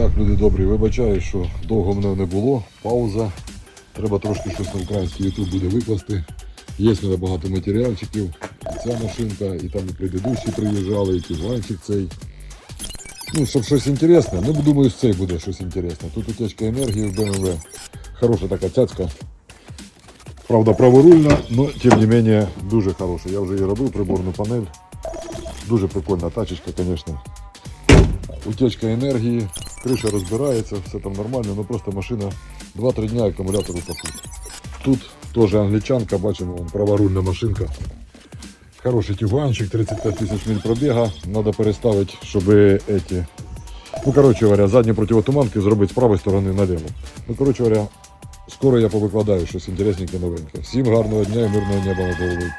Так, люди добрі, вибачаю, що довго мене не було. Пауза. Треба трошки щось на український YouTube буде викласти. Є в багато матеріальчиків. І ця машинка, і там і предыдущі приїжджали, і тюжанчик цей. Ну, щоб щось інтересне. Ну, думаю, з цей буде щось інтересне. Тут утечка енергії в BMW. Хороша така цяцька. Правда, праворульна, але тим не менее дуже хороша. Я вже її робив, приборну панель. Дуже прикольна тачечка, звісно. Утечка енергії, криша розбирається, все там нормально, ну просто машина 2-3 дня акумулятор упакує. Тут теж англічанка, бачимо, вон, праворульна машинка. Хороший тюганчик, 35 тисяч миль пробіга. Треба переставити, щоб эти, ну, коротше говоря, задні противотуманки зробити з правої сторони наліво. Ну, коротше говоря, скоро я повикладаю щось інтересненьке новеньке. Всім гарного дня і мирного неба над головою.